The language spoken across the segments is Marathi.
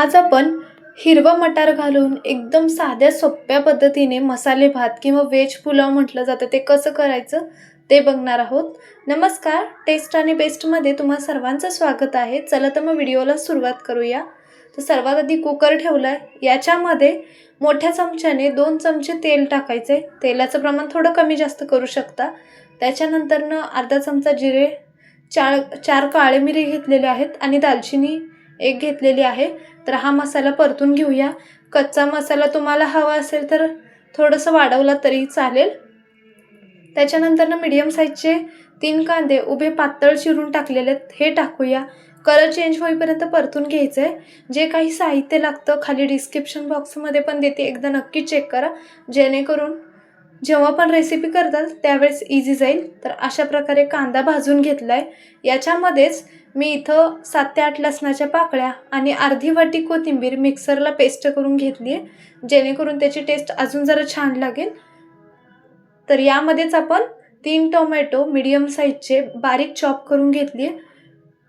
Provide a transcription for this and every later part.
आज आपण हिरवं मटार घालून एकदम साध्या सोप्या पद्धतीने मसाले भात किंवा व्हेज पुलाव म्हटलं जातं. ते कसं करायचं ते बघणार आहोत. नमस्कार टेस्ट आणि बेस्टमध्ये तुम्हा सर्वांचं स्वागत आहे. चला तर मग व्हिडिओला सुरुवात करूया. तर सर्वात आधी कुकर ठेवला आहे याच्यामध्ये मोठ्या चमच्याने दोन चमचे तेल टाकायचे. तेलाचं प्रमाण थोडं कमी जास्त करू शकता. त्याच्यानंतरनं अर्धा चमचा जिरे चार चार काळे मिरी घेतलेले आहेत आणि दालचिनी एक घेतलेली आहे. तर हा मसाला परतून घेऊया. कच्चा मसाला तुम्हाला हवा असेल तर थोडंसं वाढवला तरी चालेल. त्याच्यानंतरनं मीडियम साईजचे तीन कांदे उभे पातळ चिरून टाकलेले आहेत. हे टाकूया. कलर चेंज होईपर्यंत परतून घ्यायचं आहे जे काही साहित्य लागतं खाली डिस्क्रिप्शन बॉक्समध्ये पण देते. एकदा नक्की चेक करा. जेणेकरून जेव्हा पण रेसिपी करताल त्यावेळेस इझी जाईल. तर अशा प्रकारे कांदा भाजून घेतला आहे याच्यामध्येच मी इथं सात ते आठ लसणाच्या पाकळ्या आणि अर्धी वाटी कोथिंबीर मिक्सरला पेस्ट करून घेतली आहे जेणेकरून त्याची टेस्ट अजून जरा छान लागेल. तर यामध्येच आपण तीन टोमॅटो मिडियम साईजचे बारीक चॉप करून घेतली आहे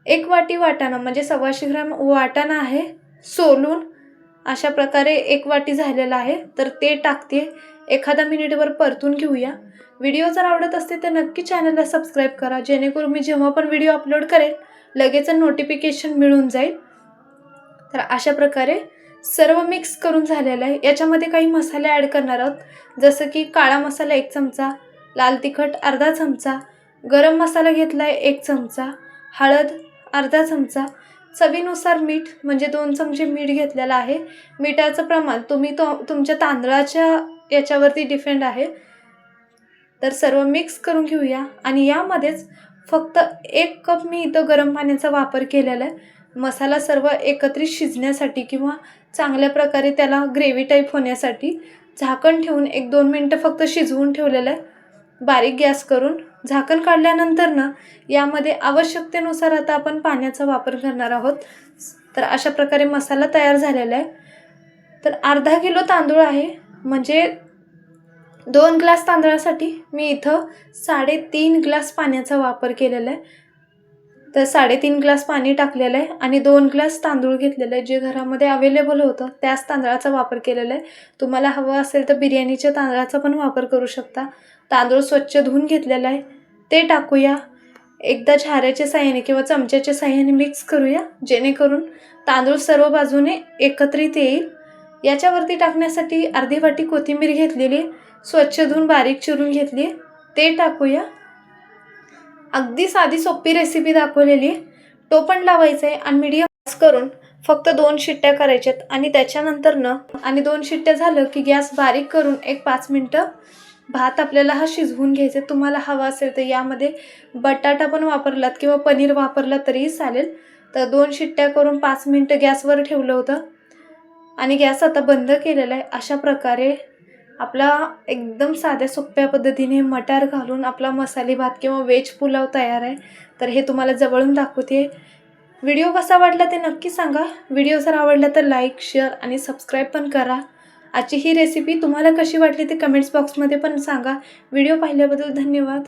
एक वाटी वाटाणा म्हणजे सव्वाशे ग्रॅम वाटाणा आहे सोलून अशा प्रकारे एक वाटी झालेला आहे. तर ते टाकते एखादा मिनिटभर परतून घेऊया. व्हिडिओ जर आवडत असते तर नक्की चॅनलला सबस्क्राईब करा जेणेकरून मी जेव्हा पण व्हिडिओ अपलोड करेल लगेच नोटिफिकेशन मिळून जाईल. तर अशा प्रकारे सर्व मिक्स करून झालेलं आहे. याच्यामध्ये काही मसाले ॲड करणार आहोत. जसं की काळा मसाला एक चमचा लाल तिखट अर्धा चमचा गरम मसाला घेतला आहे एक चमचा हळद अर्धा चमचा. चवीनुसार मीठ म्हणजे दोन चमचे मीठ घेतलेलं आहे. मिठाचं प्रमाण तुम्ही तो तुमच्या तांदळाच्या याच्यावरती डिपेंड आहे. तर सर्व मिक्स करून घेऊया. आणि यामध्येच फक्त एक कप मी इथं गरम पाण्याचा वापर केलेला आहे. मसाला सर्व एकत्रित शिजण्यासाठी किंवा चांगल्या प्रकारे त्याला ग्रेव्ही टाईप होण्यासाठी झाकण ठेवून एक दोन मिनटं फक्त शिजवून ठेवलेलं आहे. बारीक गॅस करून. झाकण काढल्यानंतर ना यामध्ये आवश्यकतेनुसार आता आपण पाण्याचा वापर करणार आहोत. तर अशा प्रकारे मसाला तयार झालेला आहे. तर अर्धा किलो तांदूळ आहे. म्हणजे दोन ग्लास तांदळासाठी मी इथं साडेतीन ग्लास पाण्याचा वापर केलेला आहे. तर साडेतीन ग्लास पाणी टाकलेलं आहे आणि दोन ग्लास तांदूळ घेतलेलं आहे. जे घरामध्ये अवेलेबल होतं त्याच तांदळाचा वापर केलेला आहे. तुम्हाला हवं असेल तर बिर्याणीच्या तांदळाचा पण वापर करू शकता. तांदूळ स्वच्छ धुवून घेतलेला आहे. ते टाकूया. एकदा झाऱ्याच्या साह्याने किंवा चमच्याच्या साह्याने मिक्स करूया. जेणेकरून तांदूळ सर्व बाजूने एकत्रित येईल. याच्यावरती टाकण्यासाठी अर्धी वाटी कोथिंबीर घेतलेली स्वच्छ धुवून बारीक चिरून घेतली. ते टाकूया. अगदी साधी सोपी रेसिपी दाखवलेली. तो टोपण लावायचं आहे आणि मीडियम गॅस करून फक्त दोन शिट्ट्या करायच्यात आणि त्याच्यानंतर न आणि दोन शिट्ट्या झालं की गॅस बारीक करून एक पाच मिनटं भात आपल्याला हा शिजवून घ्यायचा आहे. तुम्हाला हवा असेल तर यामध्ये बटाटा पण वापरलात किंवा पनीर वापरला तरीही चालेल. तर दोन शिट्ट्या करून पाच मिनटं गॅसवर ठेवलं होतं. आणि गॅस आता बंद केलेला आहे. अशा प्रकारे आपला एकदम साध्या सोप्या पद्धतीने मटार घालून आपला मसाले भात किंवा व्हेज पुलाव तयार आहे. तर हे तुम्हाला जवळून दाखवते व्हिडिओ कसा वाटला ते नक्की सांगा. व्हिडिओ जर आवडला तर लाईक शेअर आणि सबस्क्राईब पण करा. आजची ही रेसिपी तुम्हाला कशी वाटली ते कमेंट्स बॉक्समध्ये पण सांगा. व्हिडिओ पाहिल्याबद्दल धन्यवाद.